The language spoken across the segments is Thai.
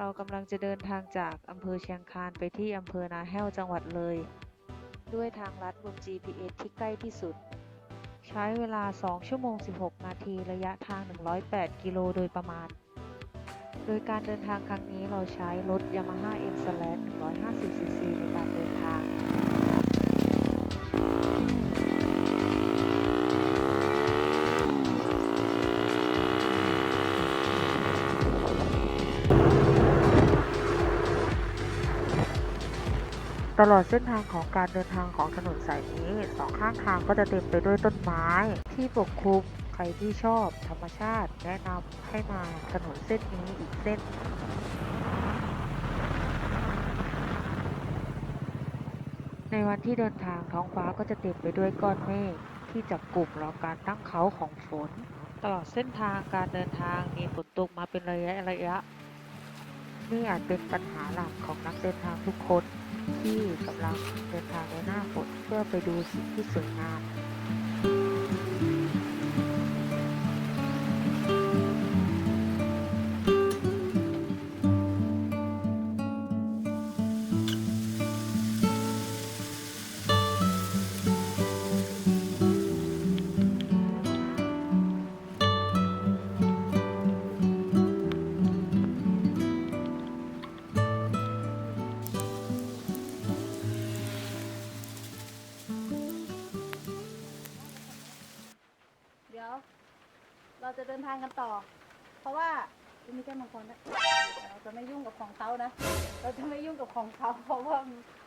เรากำลังจะเดินทางจากอำเภอเชียงคานไปที่อำเภอนาแห้วจังหวัดเลย ด้วยทางลัดบน GPS ที่ใกล้ที่สุด ใช้เวลา 2 ชั่วโมง 16 นาทีระยะทาง 108 กิโลโดยประมาณ โดยการเดินทางครั้งนี้เราใช้รถ Yamaha M Slash 150cc ในการ ตลอดเส้นทางของการเดินทางของถนนสายนี้สองข้างทางก็จะเต็มไปด้วยต้นไม้ ที่ปกคลุมใครที่ชอบธรรมชาติ แนะนำให้มาถนนเส้นนี้อีกเส้นในวันที่เดินทางท้องฟ้าก็จะเต็มไปด้วยก้อนเมฆที่จับกลุ่มรอการตั้งเขาของฝน ตลอดเส้นทางการเดินทางมีฝนตกมาเป็นระยะระยะ นี่อาจเป็นปัญหาหลักของนักเดินทางทุกคน ที่กำลังเดินทางในหน้าฝนเพื่อไปดูสิ่งที่สวยงาม ทางกันต่อ เพราะว่าไมีแก้วมังกรนะเราจะไม่ยุ่งกับของเขานะ เราจะไม่ยุ่งกับของเขาเพราะว่า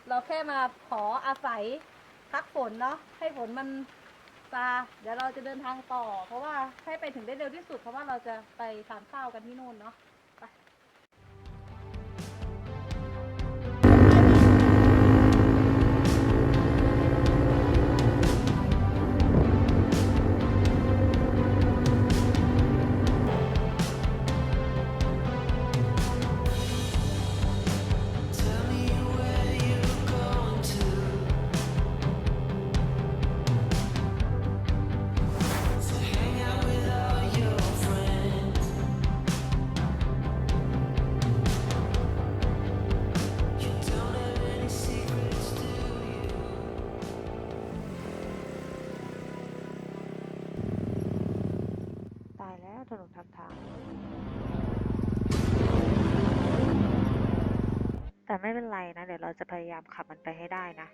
เราแค่มาขออาศัยพักฝนเนาะให้ฝนมันซาเดี๋ยวเราจะเดินทางต่อ เพราะว่าให้ไปถึงได้เร็วที่สุด เพราะว่าเราจะไปทานข้าวกันที่นู่นเนาะ แล้วถนนทางทาง แต่ไม่เป็นไรนะ เดี๋ยวเราจะพยายามขับมันไปให้ได้นะ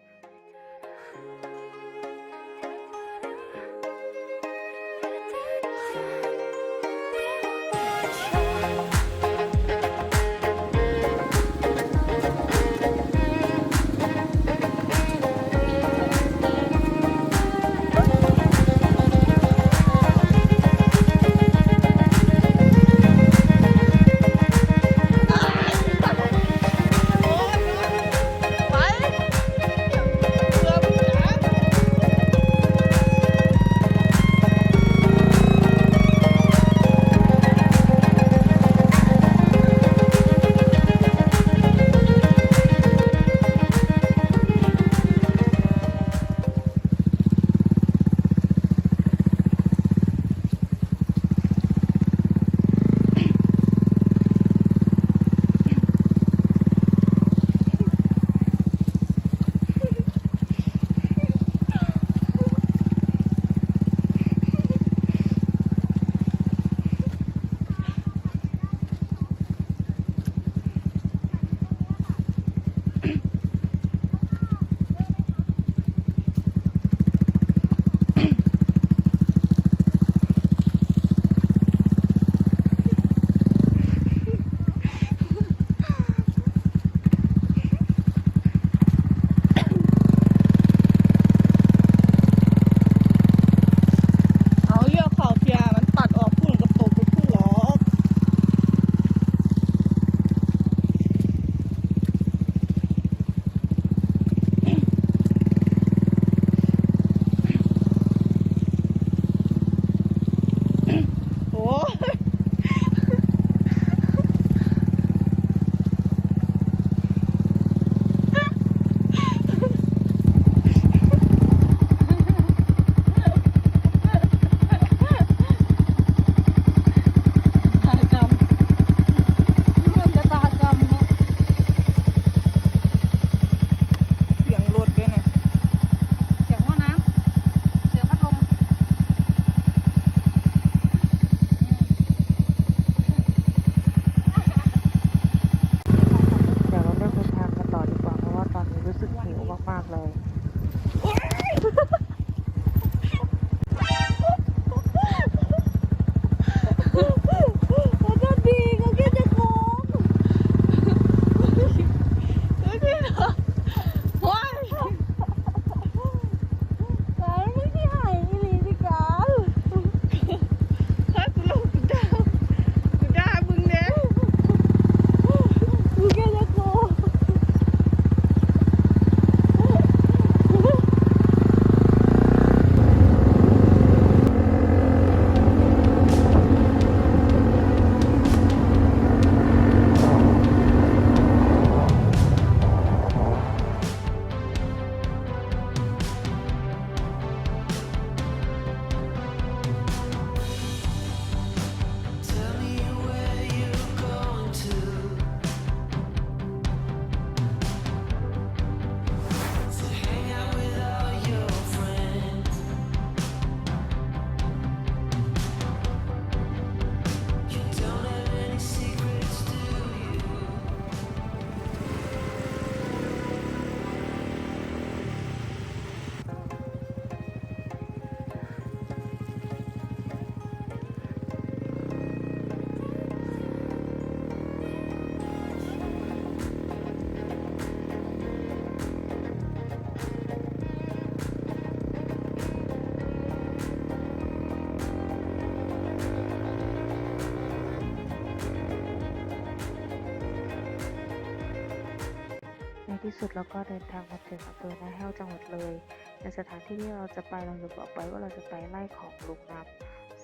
สุดเราก็เดินทางมาถึงอำเภอนาแห้วจังหวัดเลย ในสถานที่ที่เราจะไปเราจะบอกไว้ว่าเราจะไปไล่ของลุงนับ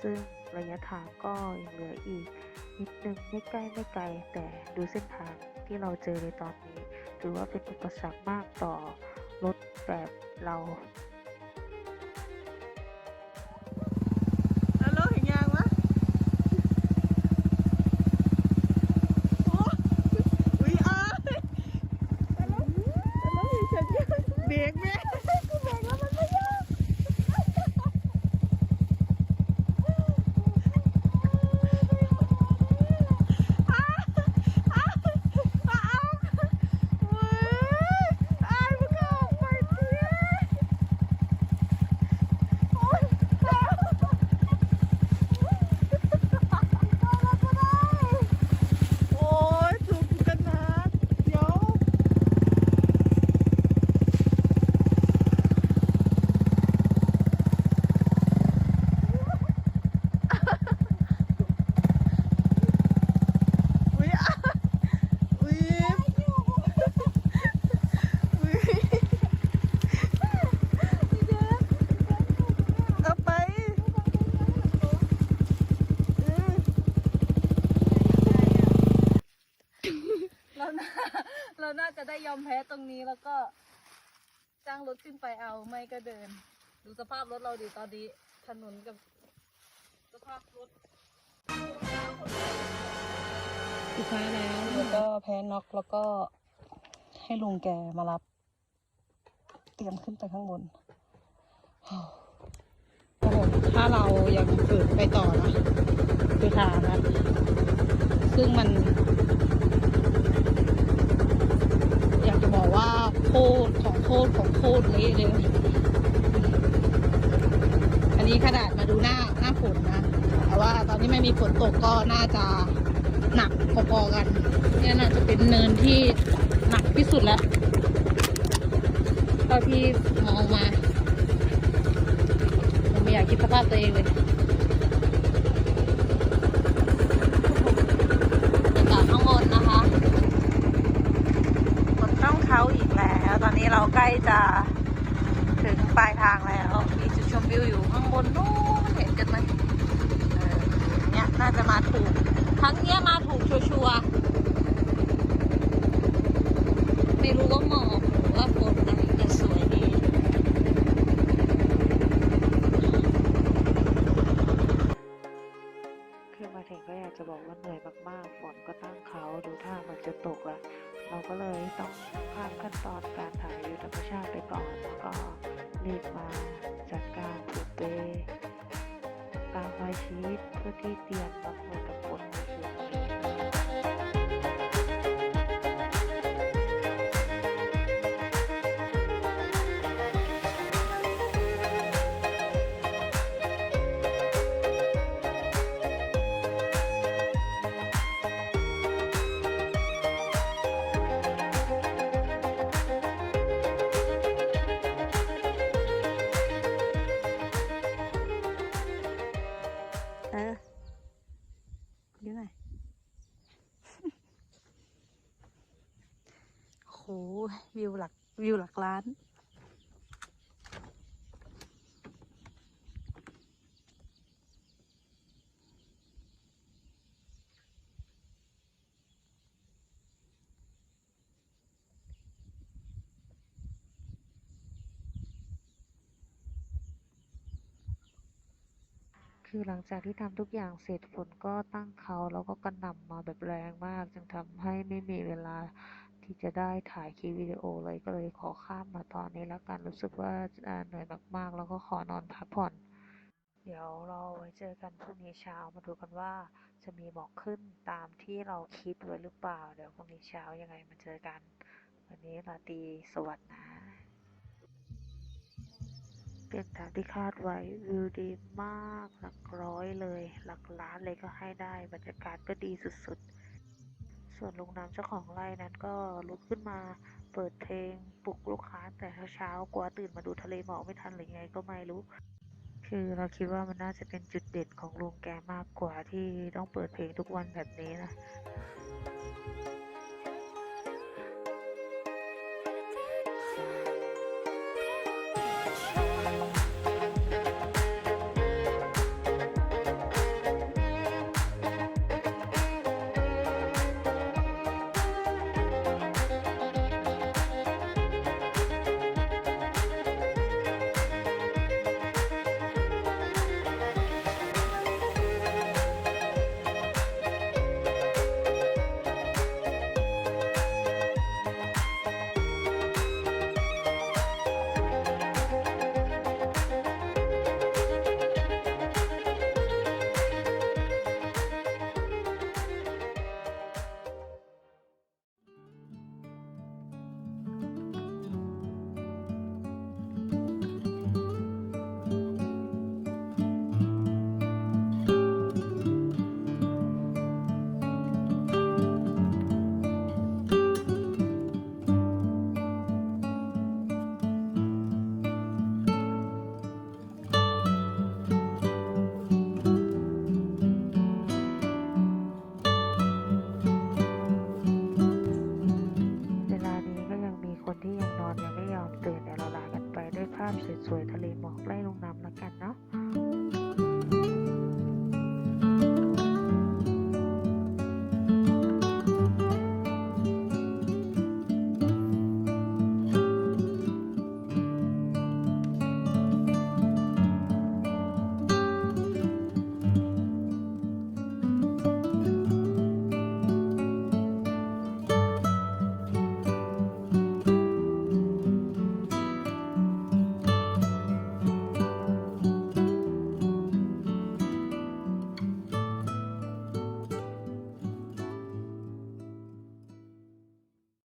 ซึ่งระยะทางก็ยังเหลืออีกนิดนึงไม่ใกล้ไม่ไกล แต่ดูเส้นทางที่เราเจอในตอนนี้ ถือว่าเป็นอุปสรรคมากต่อรถแบบเรา จ้างรถขึ้นไปเอาไม่ก็เดิน ดูสภาพรถเราดิตอนนี้ถนนกับสภาพรถสุดท้ายแล้วแล้วก็แพ้น็อกแล้วก็ให้ลุงแกมารับ เตรียมขึ้นไปข้างบนโอ้โหถ้าเรายังฝืนไปต่อนะคือทางนะซึ่งมัน อยากจะบอกว่าโค ตรของโคตรโคตรเละเลย อันนี้ขนาดมาดูหน้าหน้าฝนนะ แต่ว่าตอนนี้ไม่มีฝนตกก็น่าจะหนักพอๆกัน เนี่ยน่าจะเป็นเนินที่หนักที่สุดแล้วเท่าที่มองมาผมไม่อยากคิดสภาพตัวเองเลยบรรยากาศข้างบนนะคะบนต้องเขาอีกแล้ว ตอนนี้เราใก ล้จะถึงปลายทางแล้ว มีจุดชมวิวอยู่ข้างบนนู้นเห็นกันไหมเนี่ยน่าจะมาถูกครั้งเนี้ยมาถูกชัวร์ๆไม่รู้ว่าหมอกหรือว่าฝนนะแต่สวยดีคือมาถึงก็อยากจะบอกว่าเหนื่อยมากๆ ฝนก็ตั้งเขาดูท่ามันจะตกล้ว เราก็เลยต้องข้ามขั้นตอนการถ่ายวิวธรรมชาติไปก่อน แล้วก็รีบมาจัดการผูกเปกางไม้ชีตเพื่อที่เตรียมรับมือกับฝนในคืน วิวหลักวิวหลักล้าน คือหลังจากที่ทำทุกอย่างเสร็จฝนก็ตั้งเขาแล้วก็กระหน่ำมาแบบแรงมากจึงทำให้ไม่มีเวลา ที่จะได้ถ่ายคลิปวิดีโอเลยก็เลยขอข้ามมาตอนนี้แล้วกันรู้สึกว่าเหนื่อยมากๆ แล้วก็ขอนอนพักผ่อน เดี๋ยวเราไว้เจอกันพรุ่งนี้เช้ามาดูกันว่าจะมีหมอกขึ้นตามที่เราคิดไว้หรือเปล่า เดี๋ยวพรุ่งนี้เช้ายังไงมาเจอกัน วันนี้ราตรีสวัสดิ์นะเป็นตามที่คาดไว้วิวดีมากหลักร้อยเลย หลักล้านเลยก็ให้ได้บรรยากาศก็ดีสุดๆ ส่วนลุงน้ำเจ้าของไร่นั้นก็ลุกขึ้นมาเปิดเพลงปลุกลูกค้าแต่เช้าๆกลัวตื่นมาดูทะเลหมอกไม่ทันหรือไงก็ไม่รู้ คือเราคิดว่ามันน่าจะเป็นจุดเด่นของลุงแกมากกว่าที่ต้องเปิดเพลงทุกวันแบบนี้นะ